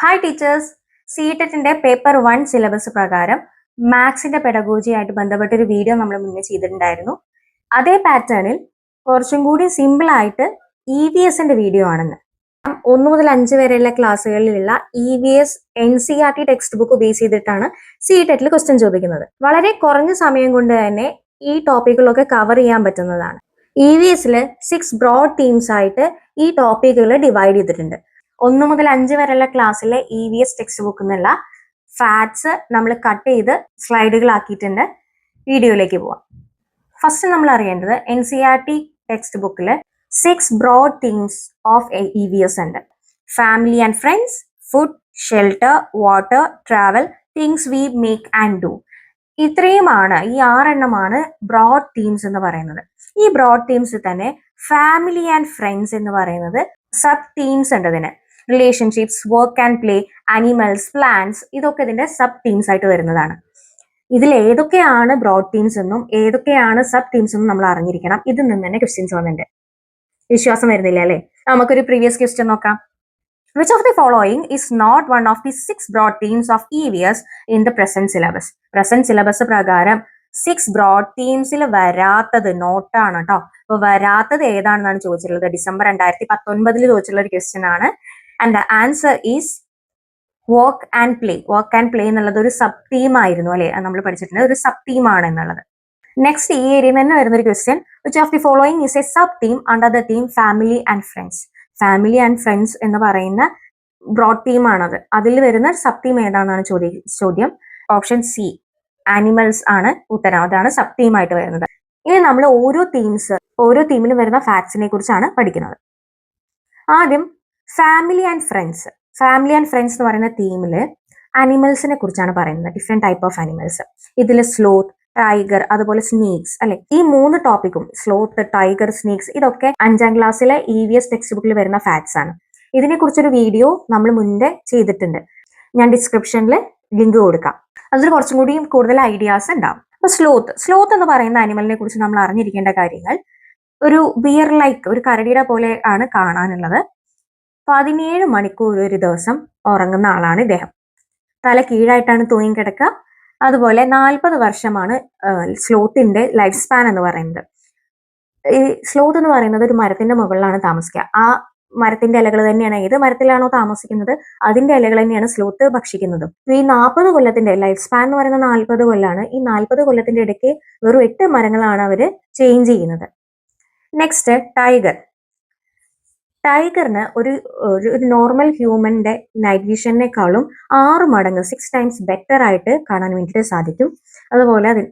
Hi teachers C ടെറ്റിന്റെ paper one syllabus പ്രകാരം മാത്സിന്റെ പെഡഗോജി ആയിട്ട് ബന്ധപ്പെട്ട ഒരു വീഡിയോ നമ്മൾ മുന്നേ ചെയ്തിട്ടുണ്ടായിരുന്നു. അതേ പാറ്റേണിൽ കുറച്ചും കൂടി സിമ്പിൾ ആയിട്ട് ഇ വി എസിന്റെ വീഡിയോ ആണെന്ന്. ഒന്ന് മുതൽ അഞ്ച് വരെയുള്ള ക്ലാസ്സുകളിലുള്ള E V S N C R T text book base ചെയ്തിട്ടാണ് സി ടെറ്റിൽ ക്വസ്റ്റ്യൻ ചോദിക്കുന്നത്. വളരെ കുറഞ്ഞ സമയം കൊണ്ട് തന്നെ ഈ ടോപ്പിക്കുകളൊക്കെ കവർ ചെയ്യാൻ പറ്റുന്നതാണ്. ഇ വി എസിൽ സിക്സ് ബ്രോഡ് തീംസ് ആയിട്ട് ഈ ടോപ്പിക്കുകൾ ഡിവൈഡ് ചെയ്തിട്ടുണ്ട്. ഒന്ന് മുതൽ അഞ്ച് വരെയുള്ള ക്ലാസ്സിലെ ഇ വി എസ് ടെക്സ്റ്റ് ബുക്കിൽ നിന്നുള്ള ഫാറ്റ്സ് നമ്മൾ കട്ട് ചെയ്ത് സ്ലൈഡുകളാക്കിയിട്ടുണ്ട് വീഡിയോയിലേക്ക് പോവാം. ഫസ്റ്റ് നമ്മൾ അറിയേണ്ടത് N C R T text ബുക്കിൽ six broad things of E V S ഉണ്ട്. Family and friends food shelter water travel things we make and do ഇത്രയുമാണ് ഈ ആറെണ്ണമാണ് ബ്രോഡ് തീംസ് എന്ന് പറയുന്നത്. ഈ ബ്രോഡ് തീംസിൽ തന്നെ ഫാമിലി ആൻഡ് ഫ്രണ്ട്സ് എന്ന് പറയുന്നത് സബ് തീംസ് ഉണ്ട് ഇതിന് relationships work and play animals plants ഇതൊക്കെ ഇതിന്റെ സബ് തീംസ് ആയിട്ട് വരുന്നതാണ്. ഇതിൽ ഏതൊക്കെയാണ് ബ്രോഡ് തീംസ് എന്നും ഏതൊക്കെയാണ് സബ് തീംസ് എന്നും നമ്മൾ അറിഞ്ഞിരിക്കണം. ഇതിൽ നിന്ന് തന്നെ ക്വസ്റ്റ്യൻസ് വന്നിട്ടുണ്ട്. വിശ്വാസം വരുന്നില്ല അല്ലേ? നമുക്കൊരു പ്രീവിയസ് ക്വസ്റ്റ്യൻ നോക്കാം. Which of the following is not one of the six broad themes of E V S in the present syllabus present syllabus പ്രകാരം സിക്സ് ബ്രോഡ് തീംസിൽ വരാത്തത് നോട്ടാണ് കേട്ടോ അപ്പൊ വരാത്തത് ഏതാണെന്നാണ് ചോദിച്ചിട്ടുള്ളത്? ഡിസംബർ രണ്ടായിരത്തി പത്തൊൻപതിൽ ചോദിച്ചിട്ടുള്ള ഒരു ക്വസ്റ്റ്യൻ ആണ്. And the answer is work and play work and play എന്നുള്ളത് ഒരു സബ് തീം ആയിരുന്നു അല്ലെ? നമ്മൾ പഠിച്ചിട്ടുണ്ട് ഒരു സബ് തീം ആണ് എന്നുള്ളത്. നെക്സ്റ്റ് ഈ ഏരിയയിൽ തന്നെ വരുന്ന ഒരു question which of the following is a sub theme under the theme family and friends family and friends എന്ന് പറയുന്ന ബ്രോഡ് തീമാണത് അതിൽ വരുന്ന സബ് തീം ഏതാണെന്നാണ് ചോദ്യം ചോദ്യം? ഓപ്ഷൻ സി ആനിമൽസ് ആണ് ഉത്തരം. അതാണ് സബ് തീമായിട്ട് വരുന്നത്. ഇനി നമ്മൾ ഓരോ തീംസ് ഓരോ തീമിലും വരുന്ന ഫാക്ട്സിനെ കുറിച്ചാണ് പഠിക്കുന്നത്. ആദ്യം family and friends family and friends എന്ന് പറയുന്ന തീമിൽ അനിമൽസിനെ കുറിച്ചാണ് പറയുന്നത്. ഡിഫറെന്റ് ടൈപ്പ് ഓഫ് അനിമൽസ് ഇതിൽ സ്ലോത്ത് ടൈഗർ അതുപോലെ സ്നേക്സ് അല്ലെ? ഈ മൂന്ന് ടോപ്പിക്കും സ്ലോത്ത് ടൈഗർ സ്നേക്സ് ഇതൊക്കെ അഞ്ചാം ക്ലാസ്സിലെ ഇ വി എസ് ടെക്സ്റ്റ് ബുക്കിൽ വരുന്ന ഫാക്ട്സ് ആണ്. ഇതിനെ കുറിച്ചൊരു വീഡിയോ നമ്മൾ മുന്നേ ചെയ്തിട്ടുണ്ട്. ഞാൻ ഡിസ്ക്രിപ്ഷനിൽ ലിങ്ക് കൊടുക്കാം. അതിൽ കുറച്ചും കൂടി കൂടുതൽ ഐഡിയാസ് ഉണ്ടാവും. അപ്പൊ സ്ലോത്ത് സ്ലോത്ത് എന്ന് പറയുന്ന അനിമലിനെ കുറിച്ച് നമ്മൾ അറിഞ്ഞിരിക്കേണ്ട കാര്യങ്ങൾ ഒരു ബിയർ ലൈക്ക് ഒരു കരടിയുടെ പോലെ ആണ് കാണാനുള്ളത്. പതിനേഴ് മണിക്കൂർ ഒരു ദിവസം ഉറങ്ങുന്ന ആളാണ് ഇദ്ദേഹം. തല കീഴായിട്ടാണ് തൂങ്ങി കിടക്കുക. അതുപോലെ നാൽപ്പത് വർഷമാണ് സ്ലോത്തിന്റെ ലൈഫ് സ്പാൻ എന്ന് പറയുന്നത്. ഈ സ്ലോത്ത് എന്ന് പറയുന്നത് ഒരു മരത്തിന്റെ മുകളിലാണ് താമസിക്കുക. ആ മരത്തിന്റെ ഇലകൾ തന്നെയാണ്. ഏത് മരത്തിലാണോ താമസിക്കുന്നത് അതിന്റെ ഇലകൾ തന്നെയാണ് സ്ലോത്ത് ഭക്ഷിക്കുന്നത്. ഈ നാൽപ്പത് കൊല്ലത്തിന്റെ ലൈഫ് സ്പാൻ എന്ന് പറയുന്ന നാൽപ്പത് കൊല്ലാണ്. ഈ നാൽപ്പത് കൊല്ലത്തിന്റെ ഇടയ്ക്ക് വെറും എട്ട് മരങ്ങളാണ് അവർ ചേഞ്ച് ചെയ്യുന്നത്. Next tiger. ടൈഗറിന് ഒരു ഒരു നോർമൽ ഹ്യൂമന്റെ നൈറ്റ് വിഷനേക്കാളും ആറ് മടങ്ങ് സിക്സ് ടൈംസ് ബെറ്റർ ആയിട്ട് കാണാൻ വേണ്ടിയിട്ട് സാധിക്കും. അതുപോലെ അതിൽ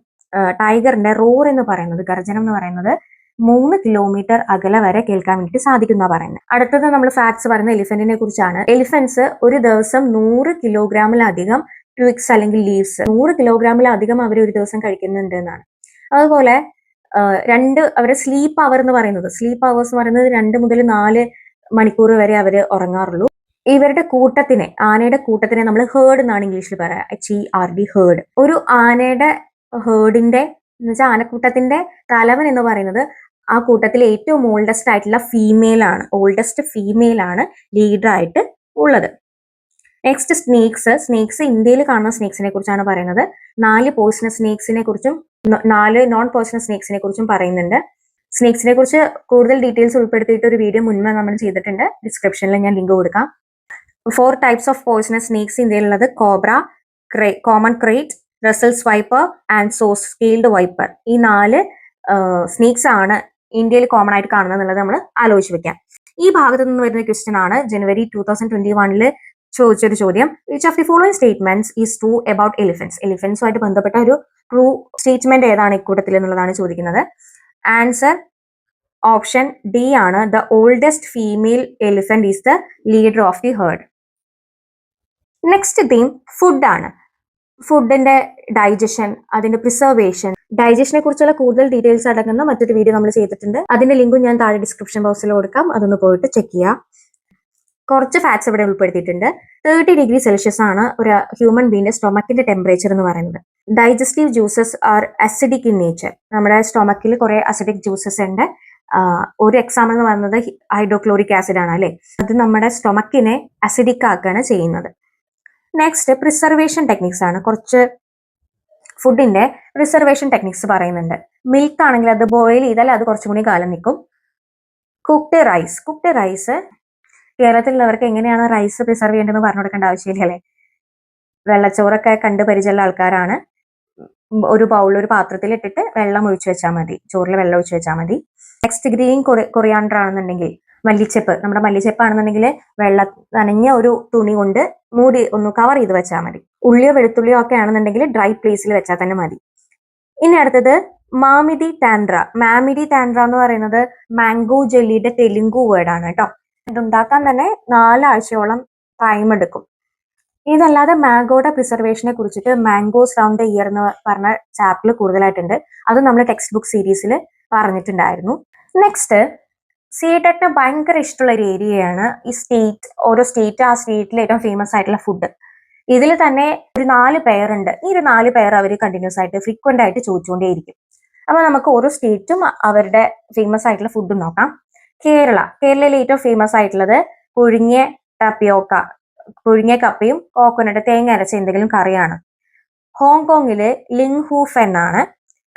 ടൈഗറിന്റെ റോർ എന്ന് പറയുന്നത് ഗർജനം എന്ന് പറയുന്നത് മൂന്ന് കിലോമീറ്റർ അകലെ വരെ കേൾക്കാൻ വേണ്ടി സാധിക്കുന്ന പറയുന്നത്. അടുത്തത് നമ്മൾ ഫാക്ട്സ് പറയുന്ന എലിഫന്റിനെ കുറിച്ചാണ്. എലിഫന്റ്സ് ഒരു ദിവസം നൂറ് കിലോഗ്രാമിലധികം ട്വിക്സ് അല്ലെങ്കിൽ ലീവ്സ് നൂറ് കിലോഗ്രാമിലധികം അവർ ഒരു ദിവസം കഴിക്കുന്നുണ്ട് എന്നാണ്. അതുപോലെ രണ്ട് അവരുടെ സ്ലീപ്പ് അവർ എന്ന് പറയുന്നത് സ്ലീപ്പ് അവേഴ്സ് എന്ന് പറയുന്നത് രണ്ട് മുതൽ നാല് മണിക്കൂർ വരെ അവർ ഉറങ്ങാറുള്ളൂ. ഇവരുടെ കൂട്ടത്തിനെ ആനയുടെ കൂട്ടത്തിനെ നമ്മൾ ഹേർഡ് എന്നാണ് ഇംഗ്ലീഷിൽ പറയാം. H E R D herd ഒരു ആനയുടെ ഹേർഡിന്റെ എന്ന് വെച്ചാൽ ആനക്കൂട്ടത്തിന്റെ തലവൻ എന്ന് പറയുന്നത് ആ കൂട്ടത്തിൽ ഏറ്റവും ഓൾഡസ്റ്റ് ആയിട്ടുള്ള ഫീമെയിൽ ആണ്. ഓൾഡസ്റ്റ് ഫീമെയിൽ ആണ് ലീഡർ ആയിട്ട് ഉള്ളത്. നെക്സ്റ്റ് സ്നേക്സ് സ്നേക്സ് ഇന്ത്യയിൽ കാണുന്ന സ്നേക്സിനെ കുറിച്ചാണ് പറയുന്നത്. നാല് പോയിസണസ് സ്നേക്സിനെ കുറിച്ചും നാല് നോൺ പോയിസണസ് സ്നേക്സിനെ കുറിച്ചും പറയുന്നുണ്ട്. സ്നേക്സിനെ കുറിച്ച് കൂടുതൽ ഡീറ്റെയിൽസ് ഉൾപ്പെടുത്തിയിട്ട് ഒരു വീഡിയോ മുൻപ് നമ്മൾ ചെയ്തിട്ടുണ്ട്. ഡിസ്ക്രിപ്ഷനിൽ ഞാൻ ലിങ്ക് കൊടുക്കാം. Four types of poisonous snakes ഇന്ത്യയിലുള്ളത്. Cobra common krait Russell's viper and saw scaled viper ഈ നാല് സ്നേക്സ് ആണ് ഇന്ത്യയിൽ കോമൺ ആയിട്ട് കാണുന്നത് എന്നുള്ളത് നമ്മൾ ആലോചിച്ച് വെക്കാം. ഈ ഭാഗത്ത് നിന്ന് വരുന്ന ക്വസ്റ്റ്യൻ ആണ് ജനുവരി ടൂ തൗസൻഡ് ട്വന്റി വണ്ണിൽ ചോദിച്ചൊരു ചോദ്യം. Which of the following statements is true about elephants എലിഫൻസുമായിട്ട് ബന്ധപ്പെട്ട ഒരു ട്രൂ സ്റ്റേറ്റ്മെന്റ് ഏതാണ് ഇക്കൂട്ടത്തിൽ എന്നുള്ളതാണ് ചോദിക്കുന്നത്. ആൻസർ ഓപ്ഷൻ ഡി ആണ്. The oldest female elephant is the leader of the herd next theme ഫുഡാണ് ഫുഡിന്റെ ഡൈജഷൻ അതിന്റെ പ്രിസർവേഷൻ ഡൈജഷനെ കുറിച്ചുള്ള കൂടുതൽ ഡീറ്റെയിൽസ് അടങ്ങുന്ന മറ്റൊരു വീഡിയോ നമ്മൾ ചെയ്തിട്ടുണ്ട്. അതിന്റെ ലിങ്കും ഞാൻ താഴെ ഡിസ്ക്രിപ്ഷൻ ബോക്സിൽ കൊടുക്കാം. അതൊന്ന് പോയിട്ട് ചെക്ക് ചെയ്യുക കുറച്ച് ഫാറ്റ്സ് ഇവിടെ ഉൾപ്പെടുത്തിയിട്ടുണ്ട്. തേർട്ടി ഡിഗ്രി സെൽഷ്യസ് ആണ് ഒരു ഹ്യൂമൻ ബീന്റെ സ്റ്റൊമക്കിന്റെ ടെമ്പറേച്ചർ എന്ന് പറയുന്നത്. Digestive juices are acidic in nature നമ്മുടെ സ്റ്റൊമക്കിൽ കുറെ അസിഡിക് ജ്യൂസസ് ഉണ്ട്. ഒരു എക്സാമ്പിൾ എന്ന് പറയുന്നത് ഹൈഡ്രോക്ലോറിക് ആസിഡ് ആണ് അല്ലേ? അത് നമ്മുടെ സ്റ്റൊമക്കിനെ അസിഡിക് ആക്കുകയാണ് ചെയ്യുന്നത്. നെക്സ്റ്റ് പ്രിസർവേഷൻ ടെക്നിക്സ് ആണ്. കുറച്ച് ഫുഡിന്റെ പ്രിസർവേഷൻ ടെക്നിക്സ് പറയുന്നുണ്ട്. മിൽക്ക് ആണെങ്കിൽ അത് ബോയിൽ ചെയ്താൽ അത് കുറച്ചും കൂടി കാലം നിൽക്കും. കുക്ക്ഡ് റൈസ് കുക്ക്ഡ് റൈസ് കേരളത്തിലുള്ളവർക്ക് എങ്ങനെയാണ് റൈസ് പ്രിസർവ് ചെയ്യേണ്ടതെന്ന് പറഞ്ഞു കൊടുക്കേണ്ട ആവശ്യമില്ല അല്ലേ? വെള്ളച്ചോറൊക്കെ കണ്ട് പരിചയമുള്ള ആൾക്കാരാണ്. ഒരു ബൗൾ ഒരു പാത്രത്തിൽ ഇട്ടിട്ട് വെള്ളം ഒഴിച്ചു വെച്ചാൽ മതി. ചോറിൽ വെള്ളം ഒഴിച്ചു വെച്ചാൽ മതി. നെക്സ്റ്റ് ഗ്രീൻ കൊറിയാണ്ടർ ആണെന്നുണ്ടെങ്കിൽ മല്ലിച്ചെപ്പ് നമ്മുടെ മല്ലിച്ചെപ്പ് ആണെന്നുണ്ടെങ്കിൽ വെള്ള നനഞ്ഞ ഒരു തുണി കൊണ്ട് മൂടി ഒന്ന് കവർ ചെയ്ത് വെച്ചാൽ മതി. ഉള്ളിയോ വെളുത്തുള്ളിയോ ഒക്കെ ആണെന്നുണ്ടെങ്കിൽ ഡ്രൈ പ്ലേസിൽ വെച്ചാൽ തന്നെ മതി. ഇനി അടുത്തത് മാമിഡി ടാൻഡ്ര മാമിഡി ടാൻഡ്ര എന്ന് പറയുന്നത് മാംഗോ ജെല്ലിയുടെ തെലുങ്കു വേർഡാണ് കേട്ടോ. ഇതുണ്ടാക്കാൻ തന്നെ നാലാഴ്ചയോളം ടൈം എടുക്കും. ഇതല്ലാതെ മാംഗോയുടെ പ്രിസർവേഷനെ കുറിച്ചിട്ട് മാംഗോസ് റൗണ്ട് ഇയർ എന്ന് പറഞ്ഞ ചാപ്റ്റർ കൂടുതലായിട്ടുണ്ട്. അത് നമ്മൾ ടെക്സ്റ്റ് ബുക്ക് സീരീസിൽ പറഞ്ഞിട്ടുണ്ടായിരുന്നു. നെക്സ്റ്റ് സീഡറ്റിന് ഭയങ്കര ഇഷ്ടമുള്ള ഒരു ഏരിയയാണ് ഈ സ്റ്റേറ്റ് ഓരോ സ്റ്റേറ്റ് ആ സ്റ്റേറ്റിലെ ഏറ്റവും ഫേമസ് ആയിട്ടുള്ള ഫുഡ് ഇതിൽ തന്നെ ഒരു നാല് പേരുണ്ട് ഈ ഒരു നാല് പേർ അവർ കണ്ടിന്യൂസ് ആയിട്ട് ഫ്രീക്വന്റ് ആയിട്ട് ചോദിച്ചുകൊണ്ടേയിരിക്കും. അപ്പൊ നമുക്ക് ഓരോ സ്റ്റേറ്റും അവരുടെ ഫേമസ് ആയിട്ടുള്ള ഫുഡും നോക്കാം. കേരള. കേരളയിലെ ഏറ്റവും ഫേമസ് ആയിട്ടുള്ളത് പുഴുങ്ങിയ ടപ്പിയോക്ക പുഴുങ്ങിയ കപ്പയും കോക്കനട്ട് തേങ്ങ അരച്ച എന്തെങ്കിലും കറിയാണ്. ഹോങ്കോങ്ങിൽ ലിങ് ഹൂഫ് എന്നാണ്.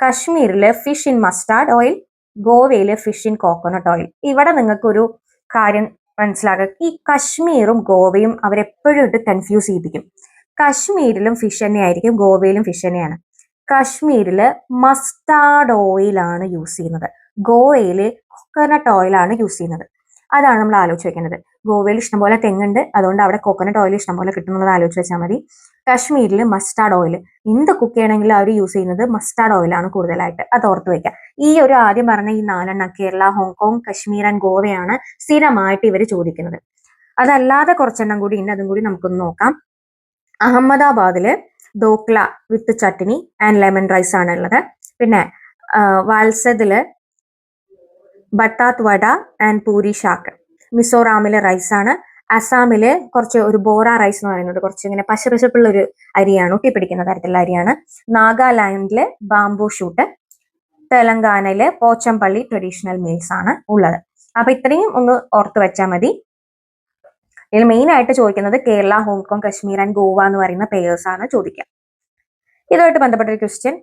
കശ്മീരിൽ ഫിഷ് ഇൻ മസ്റ്റാർഡ് ഓയിൽ ഗോവയിലെ ഫിഷ് ഇൻ കോക്കനട്ട് ഓയിൽ ഇവിടെ നിങ്ങൾക്കൊരു കാര്യം മനസ്സിലാക്കുക ഈ കശ്മീറും ഗോവയും അവരെപ്പോഴും ഇട്ട് കൺഫ്യൂസ് ചെയ്യിപ്പിക്കും. കശ്മീരിലും ഫിഷ് തന്നെയായിരിക്കും ഗോവയിലും ഫിഷ് തന്നെയാണ്. കശ്മീരിൽ മസ്റ്റാർഡ് ഓയിലാണ് യൂസ് ചെയ്യുന്നത്. ഗോവയിൽ കോക്കനട്ട് ഓയിലാണ് യൂസ് ചെയ്യുന്നത്. അതാണ് നമ്മൾ ആലോചിച്ച് വെക്കേണ്ടത്. ഗോവയിൽ ഇഷ്ടംപോലെ തെങ്ങുണ്ട്. അതുകൊണ്ട് അവിടെ കോക്കനട്ട് ഓയിൽ ഇഷ്ടംപോലെ കിട്ടുന്നത് ആലോചിച്ച് വെച്ചാൽ മതി. കാശ്മീരിൽ മസ്റ്റാർഡ് ഓയിൽ എന്ത് കുക്ക് ചെയ്യണമെങ്കിലും അവർ യൂസ് ചെയ്യുന്നത് മസ്റ്റാർഡ് ഓയിലാണ് കൂടുതലായിട്ട്. അത് ഓർത്ത് വെക്കുക ഈ ഒരു ആദ്യം പറഞ്ഞ ഈ നാലെണ്ണം Kerala Hong Kong Kashmir and ഗോവയാണ് സ്ഥിരമായിട്ട് ഇവർ ചോദിക്കുന്നത്. അതല്ലാതെ കുറച്ചെണ്ണം കൂടി ഉണ്ട് അതും കൂടി നമുക്കൊന്ന് നോക്കാം. അഹമ്മദാബാദിൽ dhokla with chutney and lemon rice ആണ് ഉള്ളത് പിന്നെ വാൽസദിൽ ബട്ടാത്ത് വട ആൻഡ് പൂരി ഷാക്ക് മിസോറാമിലെ റൈസ് ആണ്. അസാമിലെ കുറച്ച് ഒരു ബോറ റൈസ് എന്ന് പറയുന്നത് കുറച്ച് ഇങ്ങനെ പശപശപ്പുള്ള ഒരു അരിയാണ് ഒട്ടിപ്പിടിക്കുന്ന തരത്തിലുള്ള അരിയാണ്. നാഗാലാൻഡിലെ ബാംബു ഷൂട്ട് തെലങ്കാനയിലെ പോച്ചംപള്ളി ട്രഡീഷണൽ മീൽസ് ആണ് ഉള്ളത്. അപ്പൊ ഇത്രയും ഒന്ന് ഓർത്ത് വെച്ചാൽ മതി. ഇതിൽ മെയിൻ ആയിട്ട് ചോദിക്കുന്നത് Kerala Hong Kong Kashmir and Goa എന്ന് പറയുന്ന പേയേഴ്സ് ആണ് ചോദിക്കുക. ഇതുമായിട്ട് ബന്ധപ്പെട്ട ഒരു question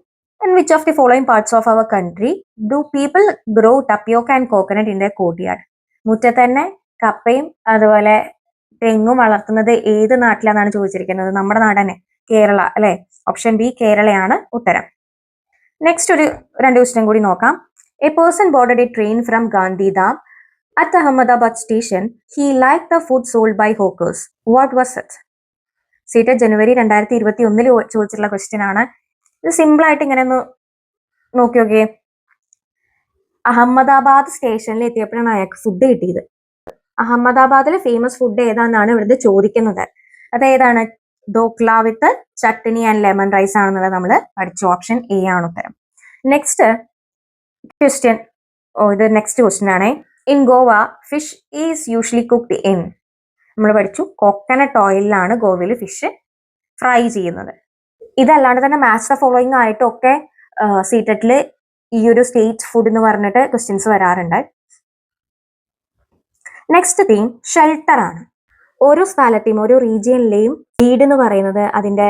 in which of the following parts of our country do people grow tapioca and coconut in the courtyard? മുറ്റത്ത് തന്നെ കപ്പയും അതുപോലെ തെങ്ങും വളർത്തുന്നത് ഏത് നാട്ടിലാണെന്നാണ് ചോദിച്ചിരിക്കുന്നത്? നമ്മുടെ നാട് തന്നെ കേരള അല്ലെ? ഓപ്ഷൻ ബി കേരളയാണ് ഉത്തരം. നെക്സ്റ്റ് ഒരു രണ്ട് ക്വസ്റ്റ്യൻ കൂടി നോക്കാം. A person boarded a train from Gandhidham at Ahmedabad station he like the food sold by hawkers what was it CTET ജനുവരി രണ്ടായിരത്തി ഇരുപത്തി ഒന്നിൽ ചോദിച്ചിട്ടുള്ള ക്വസ്റ്റ്യൻ ആണ്. ഇത് സിമ്പിൾ ആയിട്ട് ഇങ്ങനെ ഒന്ന് നോക്കി നോക്കിയേ. അഹമ്മദാബാദ് സ്റ്റേഷനിൽ എത്തിയപ്പോഴാണ് അയാൾക്ക് ഫുഡ് കിട്ടിയത്. അഹമ്മദാബാദിലെ ഫേമസ് ഫുഡ് ഏതാണെന്നാണ് ഇവിടുത്തെ ചോദിക്കുന്നത്. അത് ഏതാണ് dhokla with chutney and lemon rice ആണെന്നുള്ളത് നമ്മൾ പഠിച്ച ഓപ്ഷൻ എ ആണ് ഉത്തരം. നെക്സ്റ്റ് ക്വസ്റ്റ്യൻ ഓ ഇത് നെക്സ്റ്റ് ക്വസ്റ്റ്യൻ ആണേ. In Goa fish is usually cooked in നമ്മൾ പഠിച്ചു കോക്കനട്ട് ഓയിലാണ് ഗോവയിൽ ഫിഷ് ഫ്രൈ ചെയ്യുന്നത്. ഇതല്ലാണ്ട് തന്നെ മാച്ച് ഫോളോയിങ് ആയിട്ടൊക്കെ സീറ്ററ്റിൽ ഈ ഒരു സ്റ്റേറ്റ് ഫുഡ് എന്ന് പറഞ്ഞിട്ട് ക്വസ്റ്റ്യൻസ് വരാറുണ്ട്. നെക്സ്റ്റ് തീം ഷെൽട്ടർ ആണ്. ഓരോ സ്ഥലത്തെയും ഓരോ റീജിയനിലെയും വീട് എന്ന് പറയുന്നത് അതിന്റെ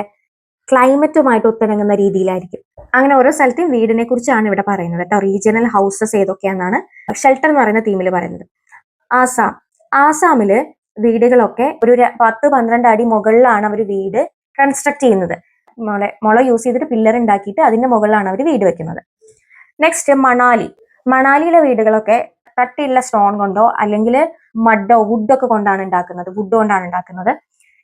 ക്ലൈമറ്റുമായിട്ട് ഒത്തിണങ്ങുന്ന രീതിയിലായിരിക്കും. അങ്ങനെ ഓരോ സ്ഥലത്തെയും വീടിനെ കുറിച്ചാണ് ഇവിടെ പറയുന്നത് കേട്ടോ. റീജിയണൽ ഹൗസസ് ഏതൊക്കെയാണെന്നാണ് ഷെൽട്ടർ എന്ന് പറയുന്ന തീമിൽ പറയുന്നത്. ആസാം. ആസാമിൽ വീടുകളൊക്കെ ഒരു പത്ത് പന്ത്രണ്ട് അടി മുകളിലാണ് അവർ വീട് കൺസ്ട്രക്ട് ചെയ്യുന്നത്. മുള മുള യൂസ് ചെയ്തിട്ട് പില്ലർ ഉണ്ടാക്കിയിട്ട് അതിന്റെ മുകളിലാണ് അവർ വീട് വെക്കുന്നത്. നെക്സ്റ്റ് മണാലി. മണാലിയിലെ വീടുകളൊക്കെ കട്ടിയുള്ള സ്റ്റോൺ കൊണ്ടോ അല്ലെങ്കിൽ മഡോ വുഡൊക്കെ കൊണ്ടാണ് ഉണ്ടാക്കുന്നത് വുഡ് കൊണ്ടാണ് ഉണ്ടാക്കുന്നത്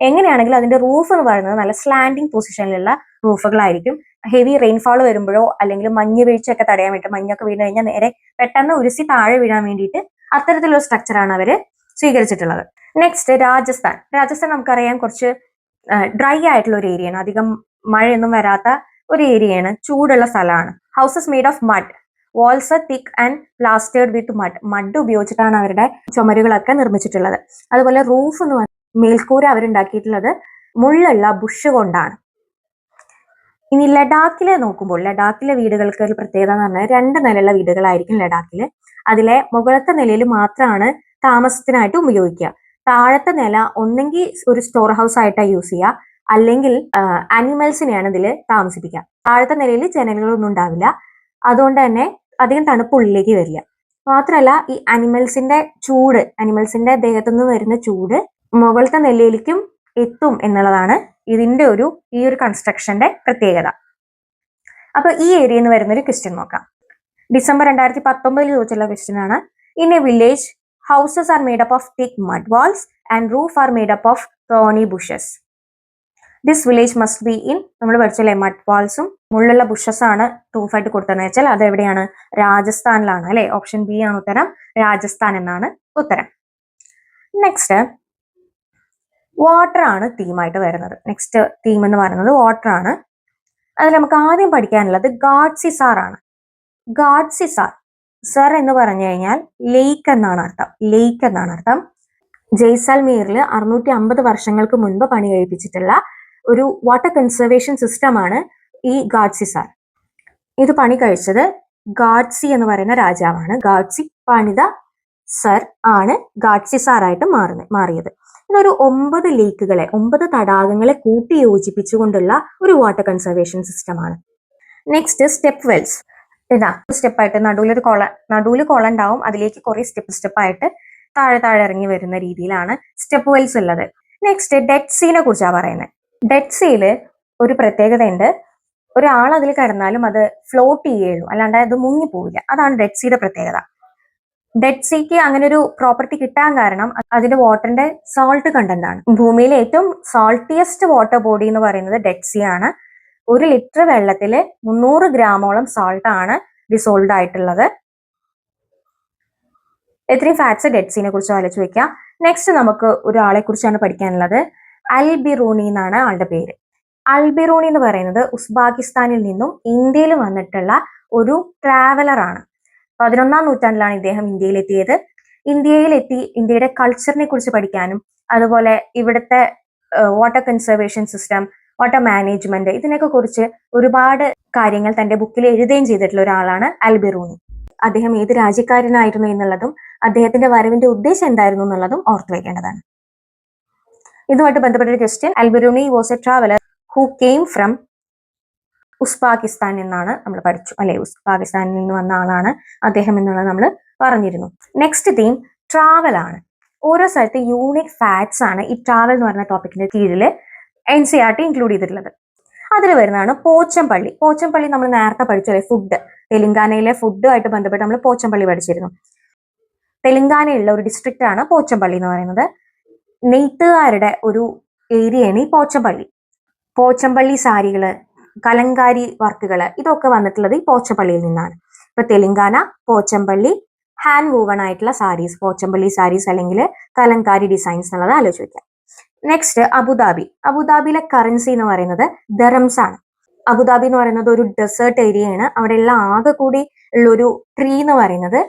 എങ്ങനെയാണെങ്കിലും അതിന്റെ റൂഫ് എന്ന് പറയുന്നത് നല്ല സ്ലാൻഡിങ് പൊസിഷനിലുള്ള റൂഫുകളായിരിക്കും ഹെവി റെയിൻഫാൾ വരുമ്പോഴോ അല്ലെങ്കിൽ മഞ്ഞ് വീഴ്ചയൊക്കെ തടയാൻ വേണ്ടി മഞ്ഞൊക്കെ വീണ് കഴിഞ്ഞാൽ നേരെ പെട്ടെന്ന് ഉരുസി താഴെ വീഴാൻ വേണ്ടിയിട്ട് അത്തരത്തിലുള്ള സ്ട്രക്ചറാണ് അവർ സ്വീകരിച്ചിട്ടുള്ളത്. നെക്സ്റ്റ് രാജസ്ഥാൻ. രാജസ്ഥാൻ നമുക്കറിയാം കുറച്ച് ഡ്രൈ ആയിട്ടുള്ള ഒരു ഏരിയയാണ് അധികം മഴയൊന്നും വരാത്ത ഒരു ഏരിയയാണ്. ചൂടുള്ള സ്ഥലമാണ്. Houses made of mud walls thick and plastered with mud mud ഉപയോഗിച്ചിട്ടാണ് അവരുടെ ചുമരുകളൊക്കെ നിർമ്മിച്ചിട്ടുള്ളത്. അതുപോലെ റൂഫ് എന്ന് പറഞ്ഞാൽ മേൽക്കൂര അവരുണ്ടാക്കിയിട്ടുള്ളത് മുള്ളുള്ള ബുഷ് കൊണ്ടാണ്. ഇനി ലഡാക്കിലെ നോക്കുമ്പോൾ ലഡാക്കിലെ വീടുകൾക്ക് ഒരു പ്രത്യേകത എന്ന് പറഞ്ഞാൽ രണ്ട് നിലയുള്ള വീടുകളായിരിക്കും ലഡാക്കിൽ അതിലെ മുകളത്തെ നിലയിൽ മാത്രമാണ് താമസത്തിനായിട്ട് ഉപയോഗിക്കുക. താഴത്തെ നില ഒന്നെങ്കിൽ ഒരു സ്റ്റോർ ഹൗസ് ആയിട്ടാണ് യൂസ് ചെയ്യുക. അല്ലെങ്കിൽ ആനിമൽസിനെയാണ് ഇതിൽ താമസിപ്പിക്കുക. താഴത്തെ നിലയിൽ ജനലുകളൊന്നും ഉണ്ടാവില്ല. അതുകൊണ്ട് തന്നെ അധികം തണുപ്പ് ഉള്ളിലേക്ക് വരില്ല മാത്രമല്ല ഈ അനിമൽസിന്റെ ചൂട് അനിമൽസിന്റെ ദേഹത്തുനിന്ന് വരുന്ന ചൂട് മുകളിലത്തെ നിലയിലേക്കും എത്തും എന്നുള്ളതാണ് ഇതിന്റെ ഒരു ഈ ഒരു കൺസ്ട്രക്ഷന്റെ പ്രത്യേകത. അപ്പൊ ഈ ഏരിയയിൽ നിന്ന് വരുന്ന ഒരു ക്വസ്റ്റ്യൻ നോക്കാം. ഡിസംബർ രണ്ടായിരത്തി പത്തൊമ്പതിൽ ചോദിച്ചുള്ള ക്വസ്റ്റ്യൻ ആണ്. In a village houses are made up of thick mud walls and roof are made up of thorny bushes this village must be in നമ്മൾ പഠിച്ചല്ലേ മഡ് വാൾസും മുള്ളുള്ള ബുഷസ് ആണ് റൂഫായിട്ട് കൊടുത്തതെന്ന് വെച്ചാൽ അത് എവിടെയാണ്? രാജസ്ഥാനിലാണ് അല്ലെ? ഓപ്ഷൻ ബി ആണ് ഉത്തരം. രാജസ്ഥാൻ എന്നാണ് ഉത്തരം. നെക്സ്റ്റ് വാട്ടർ ആണ് തീമായിട്ട് വരുന്നത്. നെക്സ്റ്റ് തീം എന്ന് പറയുന്നത് വാട്ടർ ആണ്. അതിൽ നമുക്ക് ആദ്യം പഠിക്കാനുള്ളത് ഗാഡ്സി സാർ ആണ്. ഗാഡ്സി സാർ സർ എന്ന് പറഞ്ഞു കഴിഞ്ഞാൽ ലേക്ക് എന്നാണ് അർത്ഥം. ലേക്ക് എന്നാണ് അർത്ഥം. ജയ്സാൽമീറിൽ അറുന്നൂറ്റി അമ്പത് വർഷങ്ങൾക്ക് മുൻപ് പണി കഴിപ്പിച്ചിട്ടുള്ള ഒരു വാട്ടർ കൺസർവേഷൻ സിസ്റ്റമാണ് ഈ ഗാഡ്സി സാർ. ഇത് പണി കഴിച്ചത് ഗാഡ്സി എന്ന് പറയുന്ന രാജാവാണ്. ഗാഡ്സി പണിത സർ ആണ് ഗാഡ്സി സാറായിട്ട് മാറുന്നത് മാറിയത്. ഇതൊരു ഒമ്പത് ലേക്കുകളെ ഒമ്പത് തടാകങ്ങളെ കൂട്ടി യോജിപ്പിച്ചുകൊണ്ടുള്ള ഒരു വാട്ടർ കൺസർവേഷൻ സിസ്റ്റമാണ് നെക്സ്റ്റ് സ്റ്റെപ്പ് വെൽസ് ഇതാ സ്റ്റെപ്പായിട്ട് നടുവിലൊരു കൊള നടുവിൽ കൊള ഉണ്ടാവും. അതിലേക്ക് കുറേ സ്റ്റെപ്പ് സ്റ്റെപ്പായിട്ട് താഴെ താഴെ ഇറങ്ങി വരുന്ന രീതിയിലാണ് സ്റ്റെപ്പ് വെൽസ് ഉള്ളത്. നെക്സ്റ്റ് ഡെഡ് സീനെ കുറിച്ചാണ് പറയുന്നത് ഡെഡ് സീൽ ഒരു പ്രത്യേകതയുണ്ട്. ഒരാൾ അതിൽ കിടന്നാലും അത് ഫ്ലോട്ട് ചെയ്യുള്ളൂ അല്ലാണ്ട് അത് മുങ്ങിപ്പോവില്ല അതാണ് ഡെഡ് സീയുടെ പ്രത്യേകത. ഡെഡ് സീക്ക് അങ്ങനെ ഒരു പ്രോപ്പർട്ടി കിട്ടാൻ കാരണം അതിന്റെ വാട്ടറിന്റെ സോൾട്ട് കണ്ടന്റ് ആണ്. ഭൂമിയിലെ ഏറ്റവും സോൾട്ടിയസ്റ്റ് വാട്ടർ ബോഡി എന്ന് പറയുന്നത് ഡെഡ് സീ ആണ് ഒരു ലിറ്റർ വെള്ളത്തിൽ മുന്നൂറ് ഗ്രാമോളം സോൾട്ട് ആണ് ഡിസോൾവ് ആയിട്ടുള്ളത്. എത്രയും ഫാറ്റ്സ് ഡെഡ് സീനെ കുറിച്ച് ആലോചിച്ച് വെക്കാം. നെക്സ്റ്റ് നമുക്ക് ഒരാളെ കുറിച്ചാണ് പഠിക്കാനുള്ളത്. അൽബിറൂണി എന്നാണ് ആളുടെ പേര്. അൽബിറൂണി എന്ന് പറയുന്നത് ഉസ്ബാക്കിസ്ഥാനിൽ നിന്നും ഇന്ത്യയിൽ വന്നിട്ടുള്ള ഒരു ട്രാവലറാണ് പതിനൊന്നാം നൂറ്റാണ്ടിലാണ് ഇദ്ദേഹം ഇന്ത്യയിലെത്തിയത്. ഇന്ത്യയിലെത്തി ഇന്ത്യയുടെ കൾച്ചറിനെ കുറിച്ച് പഠിക്കാനും അതുപോലെ ഇവിടുത്തെ water conservation system water management ഇതിനൊക്കെ കുറിച്ച് ഒരുപാട് കാര്യങ്ങൾ തന്റെ ബുക്കിൽ എഴുതുകയും ചെയ്തിട്ടുള്ള ഒരാളാണ് അൽബിറൂണി. അദ്ദേഹം ഏത് രാജ്യക്കാരനായിരുന്നു എന്നുള്ളതും അദ്ദേഹത്തിന്റെ വരവിന്റെ ഉദ്ദേശം എന്തായിരുന്നു എന്നുള്ളതും ഓർത്തു വെക്കേണ്ടതാണ്. ഇതുമായിട്ട് ബന്ധപ്പെട്ട ഒരു question Albiruni was a traveller who came from Uzbekistan എന്നാണ് നമ്മൾ പഠിച്ചു. അല്ലെ? ഉസ്ബാക്കിസ്ഥാനിൽ നിന്ന് വന്ന ആളാണ് അദ്ദേഹം എന്നുള്ളത് നമ്മൾ പറഞ്ഞിരുന്നു. നെക്സ്റ്റ് തീം ട്രാവൽ ആണ്. ഓരോ സ്ഥലത്ത് യൂണിക് ഫാക്ട്സ് ആണ് ഈ ട്രാവൽ എന്ന് പറയുന്ന ടോപ്പിക്കിന്റെ കീഴിൽ N C R T include ചെയ്തിട്ടുള്ളത്. അതിൽ വരുന്നതാണ് പോച്ചംപള്ളി. പോച്ചംപള്ളി നമ്മൾ നേരത്തെ പഠിച്ചല്ലേ ഫുഡ് തെലുങ്കാനയിലെ ഫുഡുമായിട്ട് ബന്ധപ്പെട്ട് നമ്മൾ പോച്ചംപള്ളി പഠിച്ചിരുന്നു. തെലുങ്കാനയിലുള്ള ഒരു ഡിസ്ട്രിക്റ്റ് ആണ് പോച്ചംപള്ളി എന്ന് പറയുന്നത്. നെയ്ത്തുകാരുടെ ഒരു ഏരിയയാണ് ഈ പോച്ചമ്പള്ളി. പോച്ചമ്പള്ളി സാരികൾ കലങ്കാരി വർക്കുകൾ ഇതൊക്കെ വന്നിട്ടുള്ളത് ഈ പോച്ചപ്പള്ളിയിൽ നിന്നാണ്. ഇപ്പൊ തെലങ്കാന പോച്ചമ്പള്ളി ഹാൻഡ് വൂവൺ ആയിട്ടുള്ള സാരീസ് പോച്ചമ്പള്ളി സാരീസ് അല്ലെങ്കിൽ കലങ്കാരി ഡിസൈൻസ് എന്നുള്ളത് ആലോചിച്ച് വയ്ക്കാം നെക്സ്റ്റ് അബുദാബി. അബുദാബിയിലെ കറൻസി എന്ന് പറയുന്നത് ദറംസ് ആണ്. അബുദാബി എന്ന് പറയുന്നത് ഒരു ഡെസേർട്ട് ഏരിയയാണ് അവിടെയുള്ള ആകെ കൂടി ഉള്ളൊരു ട്രീ എന്ന് പറയുന്നത്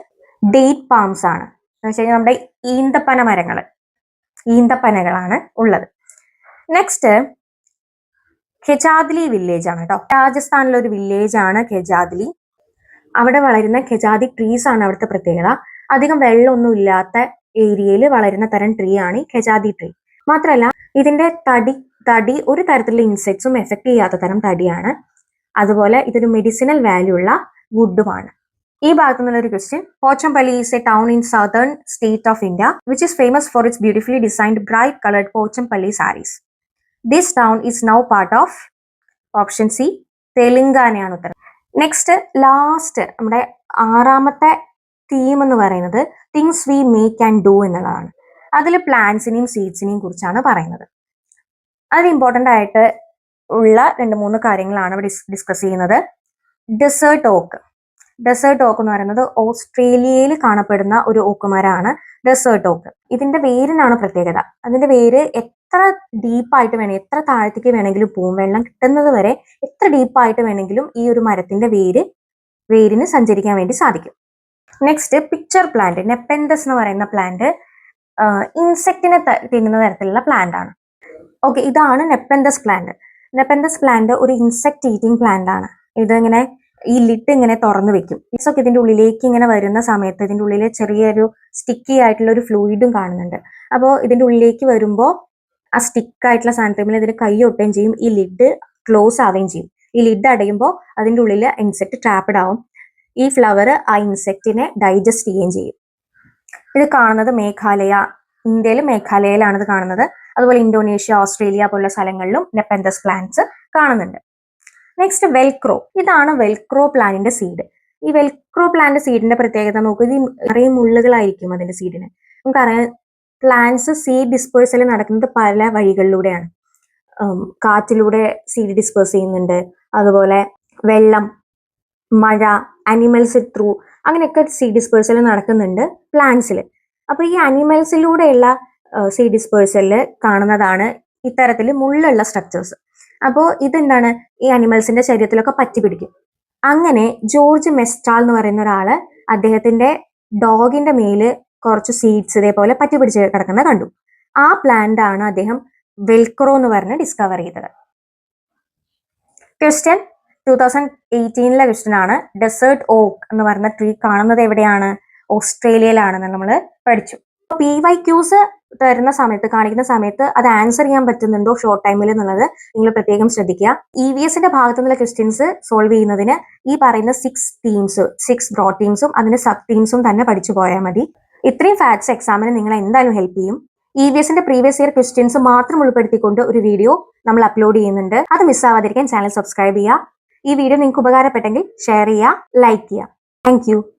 ഡേറ്റ് പാംസ് ആണ്. എന്ന് വെച്ച് നമ്മുടെ ഈന്തപ്പന മരങ്ങൾ ഈന്തപ്പനകളാണ് ഉള്ളത്. നെക്സ്റ്റ് ഖെജാദ്ലി വില്ലേജ് ആണ് കേട്ടോ രാജസ്ഥാനിലെ ഒരു വില്ലേജ് ആണ് ഖെജാദ്ലി അവിടെ വളരുന്ന ഖെജാദി ട്രീസ് ആണ് അവിടുത്തെ പ്രത്യേകത. അധികം വെള്ളമൊന്നും ഇല്ലാത്ത ഏരിയയിൽ വളരുന്ന തരം ട്രീ ആണ് ഈ ഖെജാദി ട്രീ മാത്രമല്ല ഇതിന്റെ തടി തടി ഒരു തരത്തിലുള്ള ഇൻസെക്ട്സും എഫക്ട് ചെയ്യാത്ത തരം തടിയാണ്. അതുപോലെ ഇതൊരു മെഡിസിനൽ വാല്യൂ ഉള്ള വുഡുമാണ് ഈ ഭാഗത്ത് നിന്നുള്ള ഒരു question Pochampally is a town in southern state of India which is famous for its beautifully designed bright coloured Pochampally saris this town is now part of option C തെലുങ്കാനയാണ് ഉത്തരം. Next last നമ്മുടെ ആറാമത്തെ theme എന്ന് പറയുന്നത് things we make and do എന്നുള്ളതാണ്. അതിൽ പ്ലാന്റ്സിനെയും സീഡ്സിനെയും കുറിച്ചാണ് പറയുന്നത്. അതിൽ ഇമ്പോർട്ടന്റ് ആയിട്ട് ഉള്ള രണ്ട് മൂന്ന് കാര്യങ്ങളാണ് ഡിസ്കസ് ചെയ്യുന്നത്. ഡെസേർട്ട് ഓക്ക് ഡെസേർട്ട് ഓക്ക് എന്ന് പറയുന്നത് ഓസ്ട്രേലിയയിൽ കാണപ്പെടുന്ന ഒരു ഓക്ക് മരമാണ് ഡെസേർട്ട് ഓക്ക് ഇതിന്റെ വേരിനാണ് പ്രത്യേകത. അതിന്റെ വേര് എത്ര ഡീപ്പായിട്ട് വേണം എത്ര താഴത്തേക്ക് വേണമെങ്കിലും പോവും വെള്ളം കിട്ടുന്നത് വരെ എത്ര ഡീപ്പായിട്ട് വേണമെങ്കിലും ഈ ഒരു മരത്തിന്റെ വേര് വേരിന് സഞ്ചരിക്കാൻ വേണ്ടി സാധിക്കും. നെക്സ്റ്റ് പിക്ചർ പ്ലാന്റ് നെപ്പൻഡസ് എന്ന് പറയുന്ന പ്ലാന്റ് ഇൻസെക്റ്റിനെ തിന്നുന്ന തരത്തിലുള്ള പ്ലാന്റ് ആണ്. ഓക്കെ ഇതാണ് നെപ്പൻഡസ് പ്ലാന്റ് നെപ്പന്തസ് പ്ലാന്റ് ഒരു ഇൻസെക്ട് ഈറ്റിംഗ് പ്ലാന്റ് ആണ്. ഇതിങ്ങനെ ഈ ലിഡ് ഇങ്ങനെ തുറന്നു വെക്കും. ഒക്കെ ഇതിന്റെ ഉള്ളിലേക്ക് ഇങ്ങനെ വരുന്ന സമയത്ത് ഇതിന്റെ ഉള്ളിൽ ചെറിയൊരു സ്റ്റിക്കി ആയിട്ടുള്ള ഒരു ഫ്ലൂയിഡും കാണുന്നുണ്ട്. അപ്പോൾ ഇതിന്റെ ഉള്ളിലേക്ക് വരുമ്പോൾ ആ സ്റ്റിക്ക് ആയിട്ടുള്ള സാധനത്തിൽ ഇതിന് കൈ ഒട്ടുകയും ചെയ്യും. ഈ ലിഡ് ക്ലോസ് ആവുകയും ചെയ്യും. ഈ ലിഡ് അടയുമ്പോൾ അതിന്റെ ഉള്ളിൽ ഇൻസെക്ട് ട്രാപ്പഡ് ആവും. ഈ ഫ്ലവർ ആ ഇൻസെക്റ്റിനെ ഡൈജസ്റ്റ് ചെയ്യുകയും ചെയ്യും. ഇത് കാണുന്നത് മേഘാലയ ഇന്ത്യയിൽ മേഘാലയയിലാണ് ഇത് കാണുന്നത്. അതുപോലെ ഇന്തോനേഷ്യ ഓസ്ട്രേലിയ പോലുള്ള സ്ഥലങ്ങളിലും നെപ്പന്തസ് പ്ലാന്റ്സ് കാണുന്നുണ്ട്. നെക്സ്റ്റ് വെൽക്രോ ഇതാണ് വെൽക്രോ പ്ലാന്റിന്റെ സീഡ് ഈ വെൽക്രോ പ്ലാന്റ് സീഡിന്റെ പ്രത്യേകത നമുക്ക് ഇത് നിറയെ മുള്ളുകളായിരിക്കും അതിന്റെ സീഡിന് നമുക്കറിയാം പ്ലാന്റ്സ് സീഡ് ഡിസ്പേഴ്സൽ നടക്കുന്നത് പല വഴികളിലൂടെയാണ്. കാറ്റിലൂടെ സീഡ് ഡിസ്പേഴ്സ് ചെയ്യുന്നുണ്ട്. അതുപോലെ വെള്ളം മഴ അനിമൽസ് ത്രൂ അങ്ങനെയൊക്കെ സീഡ് ഡിസ്പേഴ്സൽ നടക്കുന്നുണ്ട് പ്ലാന്റ്സിൽ അപ്പോൾ ഈ അനിമൽസിലൂടെയുള്ള സീഡ് ഡിസ്പേഴ്സലിൽ കാണുന്നതാണ് ഇത്തരത്തിൽ മുള്ളുള്ള സ്ട്രക്ചേഴ്സ് അപ്പോൾ ഇതെന്താണ്? ഈ അനിമൽസിന്റെ ശരീരത്തിലൊക്കെ പറ്റി പിടിക്കും. അങ്ങനെ ജോർജ് മെസ്റ്റാൾ എന്ന് പറയുന്ന ഒരാൾ അദ്ദേഹത്തിന്റെ ഡോഗിന്റെ മേൽ കുറച്ച് സീഡ്സ് ഇതേപോലെ പറ്റി പിടിച്ച് കിടക്കുന്നത് കണ്ടു. ആ പ്ലാന്റ് ആണ് അദ്ദേഹം വെൽക്രോ എന്ന് പറഞ്ഞ് ഡിസ്കവർ ചെയ്തത്. ക്വസ്റ്റ്യൻ ടൂ തൗസൻഡ് എയ്റ്റീനിലെ ക്വസ്റ്റ്യൻ ആണ്. ഡെസേർട്ട് ഓക്ക് എന്ന് പറയുന്ന ട്രീ കാണുന്നത് എവിടെയാണ്? ഓസ്ട്രേലിയയിലാണെന്ന് നമ്മൾ പഠിച്ചു. പി വൈ ക്യൂസ് തരുന്ന സമയത്ത് കാണിക്കുന്ന സമയത്ത് അത് ആൻസർ ചെയ്യാൻ പറ്റുന്നുണ്ടോ ഷോർട്ട് ടൈമിൽ എന്നുള്ളത് നിങ്ങൾ പ്രത്യേകം ശ്രദ്ധിക്കുക. ഇ വി എസിന്റെ ഭാഗത്തു നിന്നുള്ള ക്വസ്റ്റ്യൻസ് സോൾവ് ചെയ്യുന്നതിന് ഈ പറയുന്ന സിക്സ് ടീംസ് സിക്സ് ബ്രോഡ് ടീംസും അതിന്റെ സബ് ടീംസും തന്നെ പഠിച്ചു പോയാൽ മതി. ഇത്രയും ഫാക്ട്സ് എക്സാമിന് നിങ്ങളെ എന്തായാലും ഹെൽപ്പ് ചെയ്യും. ഇ വി എസിന്റെ പ്രീവിയസ് ഇയർ ക്വസ്റ്റ്യൻസ് മാത്രം ഉൾപ്പെടുത്തിക്കൊണ്ട് ഒരു വീഡിയോ നമ്മൾ അപ്ലോഡ് ചെയ്യുന്നുണ്ട്. അത് മിസ്സാവാതിരിക്കാൻ ചാനൽ സബ്സ്ക്രൈബ് ചെയ്യുക. ഈ വീഡിയോ നിങ്ങൾക്ക് ഉപകാരപ്പെട്ടെങ്കിൽ ഷെയർ ചെയ്യുക ലൈക്ക് ചെയ്യുക. താങ്ക്